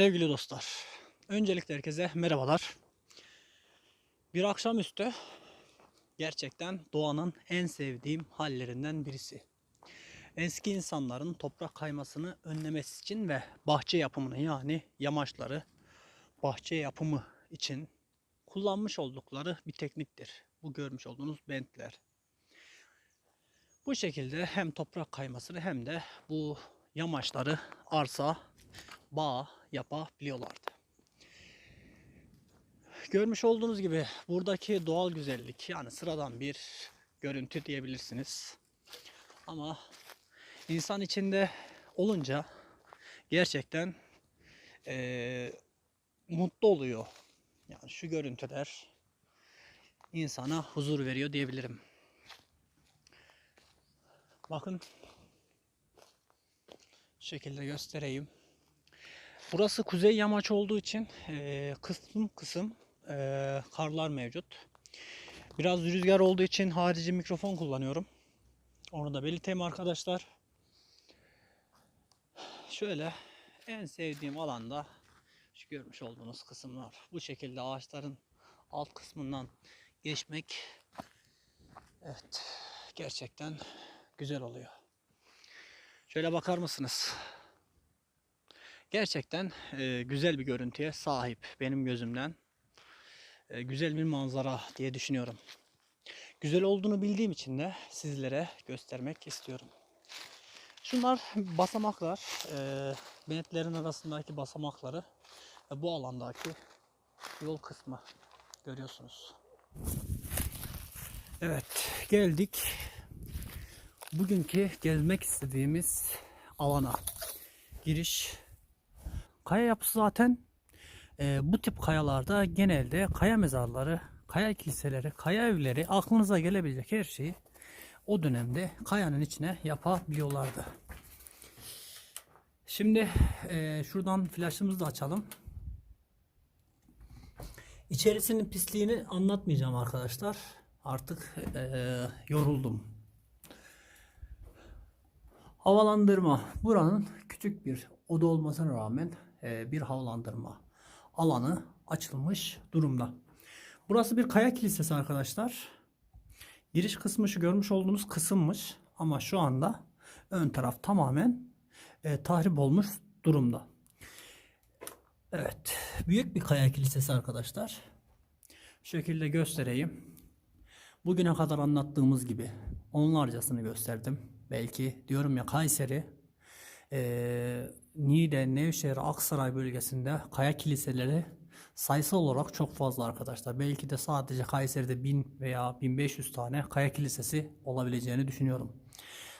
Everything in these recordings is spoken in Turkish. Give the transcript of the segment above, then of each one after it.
Sevgili dostlar, öncelikle herkese merhabalar. Bir akşamüstü gerçekten doğanın en sevdiğim hallerinden birisi. Eski insanların toprak kaymasını önlemesi için ve bahçe yapımını yani yamaçları bahçe yapımı için kullanmış oldukları bir tekniktir. Bu görmüş olduğunuz bentler. Bu şekilde hem toprak kaymasını hem de bu yamaçları arsa, bağ yapabiliyorlardı. Görmüş olduğunuz gibi buradaki doğal güzellik yani sıradan bir görüntü diyebilirsiniz. Ama insan içinde olunca gerçekten eee, mutlu oluyor. Yani şu görüntüler insana huzur veriyor diyebilirim. Bakın şekilde göstereyim. Burası kuzey yamaç olduğu için eee, kısım kısım eee, karlar mevcut. Biraz rüzgar olduğu için harici mikrofon kullanıyorum. Onu da belirteyim arkadaşlar. Şöyle en sevdiğim alanda şu görmüş olduğunuz kısımlar. Bu şekilde ağaçların alt kısmından geçmek evet gerçekten güzel oluyor. Şöyle bakar mısınız? Gerçekten e, güzel bir görüntüye sahip benim gözümden. E, güzel bir manzara diye düşünüyorum. Güzel olduğunu bildiğim için de sizlere göstermek istiyorum. Şunlar basamaklar. E, benetlerin arasındaki basamakları ve bu alandaki yol kısmı görüyorsunuz. Evet geldik bugünkü gezmek istediğimiz alana. Giriş Kaya yapısı zaten e, bu tip kayalarda genelde kaya mezarları, kaya kiliseleri, kaya evleri aklınıza gelebilecek her şeyi o dönemde kayanın içine yapabiliyorlardı. Şimdi e, şuradan flaşımızı da açalım. İçerisinin pisliğini anlatmayacağım arkadaşlar. Artık e, yoruldum. Havalandırma. Buranın küçük bir oda olmasına rağmen bir havalandırma alanı açılmış durumda. Burası bir kaya kilisesi arkadaşlar. Giriş kısmı şu görmüş olduğunuz kısımmış. Ama şu anda ön taraf tamamen e, tahrip olmuş durumda. Evet. Büyük bir kaya kilisesi arkadaşlar. Şu şekilde göstereyim. Bugüne kadar anlattığımız gibi onlarcasını gösterdim. Belki diyorum ya Kayseri, eee Niğde, Nevşehir, Aksaray bölgesinde kaya kiliseleri sayısal olarak çok fazla arkadaşlar. Belki de sadece Kayseri'de 1000 veya 1500 tane kaya kilisesi olabileceğini düşünüyorum.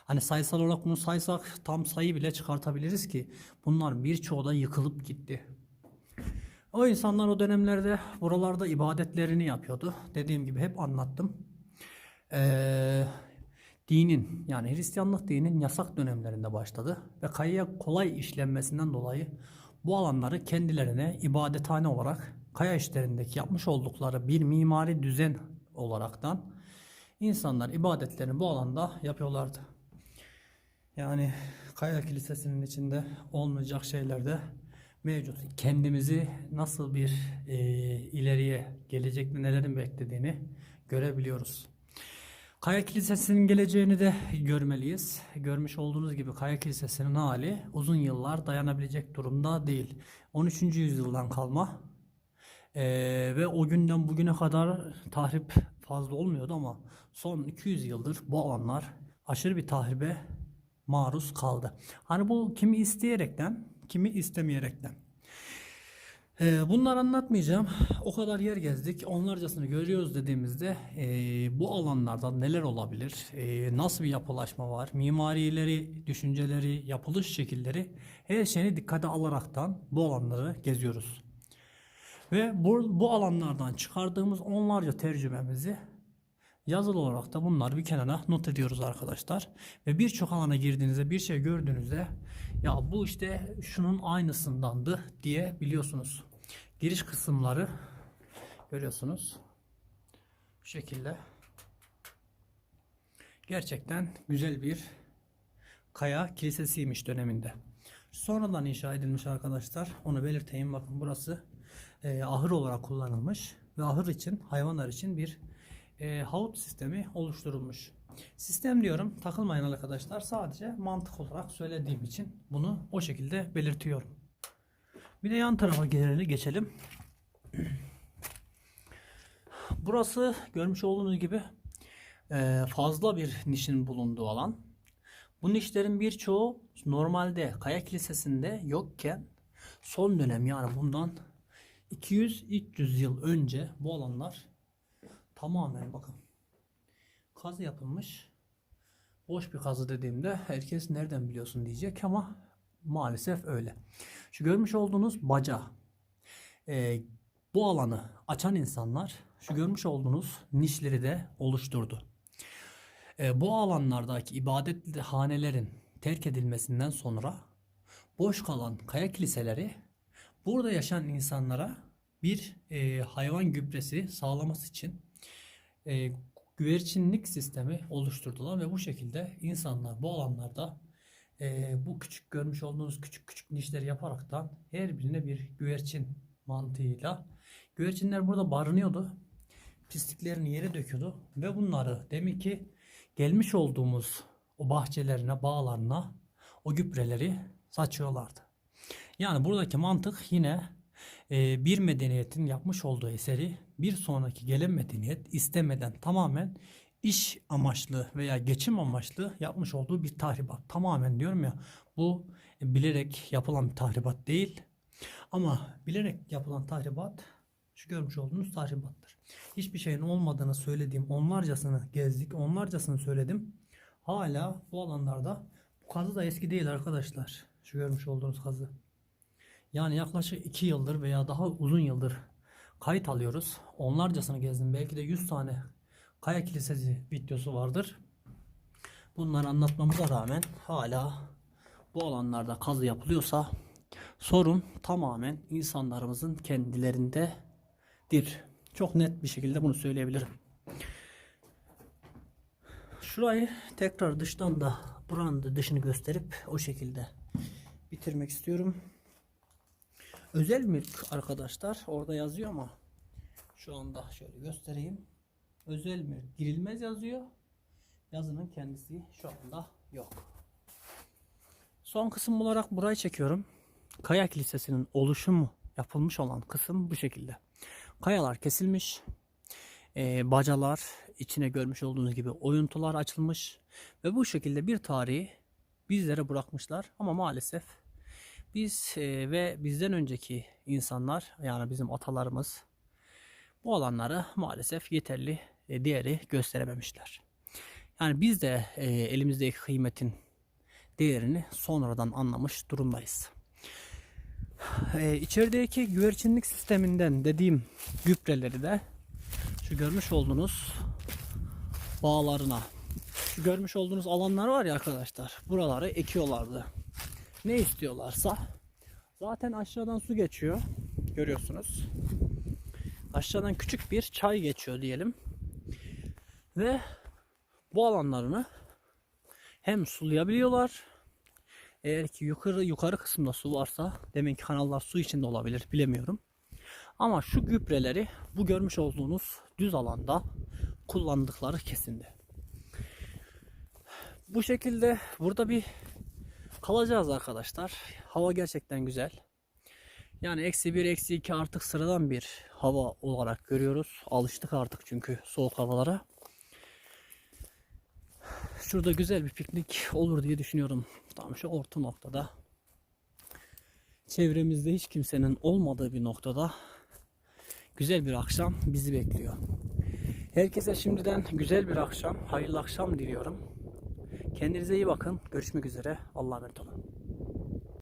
Hani sayısal olarak bunu saysak tam sayı bile çıkartabiliriz ki bunlar birçoğu da yıkılıp gitti. O insanlar o dönemlerde buralarda ibadetlerini yapıyordu. Dediğim gibi hep anlattım. Ee, dinin yani Hristiyanlık dininin yasak dönemlerinde başladı ve kayaya kolay işlenmesinden dolayı bu alanları kendilerine ibadethane olarak kaya işlerindeki yapmış oldukları bir mimari düzen olaraktan insanlar ibadetlerini bu alanda yapıyorlardı. Yani Kaya Kilisesi'nin içinde olmayacak şeyler de mevcut. Kendimizi nasıl bir e, ileriye gelecekte nelerin beklediğini görebiliyoruz. Kaya Kilisesi'nin geleceğini de görmeliyiz. Görmüş olduğunuz gibi Kaya Kilisesi'nin hali uzun yıllar dayanabilecek durumda değil. 13. yüzyıldan kalma e, ve o günden bugüne kadar tahrip fazla olmuyordu ama son 200 yıldır bu alanlar aşırı bir tahribe maruz kaldı. Hani bu kimi isteyerekten, kimi istemeyerekten. Ee, bunları anlatmayacağım. O kadar yer gezdik. Onlarcasını görüyoruz dediğimizde e, bu alanlarda neler olabilir? E, nasıl bir yapılaşma var? Mimarileri, düşünceleri, yapılış şekilleri her şeyini dikkate alaraktan bu alanları geziyoruz. Ve bu, bu alanlardan çıkardığımız onlarca tercümemizi Yazılı olarak da bunları bir kenara not ediyoruz arkadaşlar. Ve birçok alana girdiğinizde bir şey gördüğünüzde ya bu işte şunun aynısındandı diye biliyorsunuz. Giriş kısımları görüyorsunuz. Bu şekilde. Gerçekten güzel bir kaya kilisesiymiş döneminde. Sonradan inşa edilmiş arkadaşlar. Onu belirteyim. Bakın burası e, ahır olarak kullanılmış ve ahır için hayvanlar için bir e, havut sistemi oluşturulmuş. Sistem diyorum takılmayın arkadaşlar. Sadece mantık olarak söylediğim için bunu o şekilde belirtiyorum. Bir de yan tarafa geçelim. Burası görmüş olduğunuz gibi e, fazla bir nişin bulunduğu alan. Bu nişlerin birçoğu normalde Kaya Kilisesi'nde yokken son dönem yani bundan 200-300 yıl önce bu alanlar tamamen bakın kazı yapılmış. Boş bir kazı dediğimde herkes nereden biliyorsun diyecek ama maalesef öyle. Şu görmüş olduğunuz baca e, bu alanı açan insanlar şu görmüş olduğunuz nişleri de oluşturdu. E, bu alanlardaki ibadet hanelerin terk edilmesinden sonra boş kalan kaya kiliseleri burada yaşayan insanlara bir e, hayvan gübresi sağlaması için e, güvercinlik sistemi oluşturdular ve bu şekilde insanlar bu alanlarda e, bu küçük görmüş olduğunuz küçük küçük nişleri yaparaktan her birine bir güvercin mantığıyla güvercinler burada barınıyordu. Pisliklerini yere döküyordu ve bunları demek ki gelmiş olduğumuz o bahçelerine, bağlarına o gübreleri saçıyorlardı. Yani buradaki mantık yine e, bir medeniyetin yapmış olduğu eseri bir sonraki gelen medeniyet istemeden tamamen iş amaçlı veya geçim amaçlı yapmış olduğu bir tahribat. Tamamen diyorum ya bu bilerek yapılan bir tahribat değil. Ama bilerek yapılan tahribat şu görmüş olduğunuz tahribattır. Hiçbir şeyin olmadığını söylediğim onlarcasını gezdik, onlarcasını söyledim. Hala bu alanlarda bu kazı da eski değil arkadaşlar. Şu görmüş olduğunuz kazı. Yani yaklaşık 2 yıldır veya daha uzun yıldır kayıt alıyoruz. Onlarcasını gezdim. Belki de 100 tane Kaya Kilisesi videosu vardır. Bunları anlatmamıza rağmen hala bu alanlarda kazı yapılıyorsa sorun tamamen insanlarımızın kendilerindedir. Çok net bir şekilde bunu söyleyebilirim. Şurayı tekrar dıştan da buranın da dışını gösterip o şekilde bitirmek istiyorum. Özel mülk arkadaşlar orada yazıyor ama şu anda şöyle göstereyim. Özel mülk girilmez yazıyor. Yazının kendisi şu anda yok. Son kısım olarak burayı çekiyorum. Kaya Kilisesi'nin oluşumu yapılmış olan kısım bu şekilde. Kayalar kesilmiş. Ee, bacalar içine görmüş olduğunuz gibi oyuntular açılmış. Ve bu şekilde bir tarihi bizlere bırakmışlar. Ama maalesef biz e, ve bizden önceki insanlar yani bizim atalarımız bu alanları maalesef yeterli e, değeri gösterememişler. Yani biz de e, elimizdeki kıymetin değerini sonradan anlamış durumdayız. E, içerideki güvercinlik sisteminden dediğim gübreleri de şu görmüş olduğunuz bağlarına şu görmüş olduğunuz alanlar var ya arkadaşlar buraları ekiyorlardı. Ne istiyorlarsa zaten aşağıdan su geçiyor görüyorsunuz. Aşağıdan küçük bir çay geçiyor diyelim. Ve bu alanlarını hem sulayabiliyorlar. Eğer ki yukarı yukarı kısımda su varsa demek ki kanallar su içinde olabilir bilemiyorum. Ama şu gübreleri bu görmüş olduğunuz düz alanda kullandıkları kesindi. Bu şekilde burada bir kalacağız arkadaşlar. Hava gerçekten güzel. Yani eksi bir, eksi iki artık sıradan bir hava olarak görüyoruz. Alıştık artık çünkü soğuk havalara. Şurada güzel bir piknik olur diye düşünüyorum. Tam şu orta noktada. Çevremizde hiç kimsenin olmadığı bir noktada güzel bir akşam bizi bekliyor. Herkese şimdiden güzel bir akşam, hayırlı akşam diliyorum. Kendinize iyi bakın. Görüşmek üzere. Allah'a emanet olun.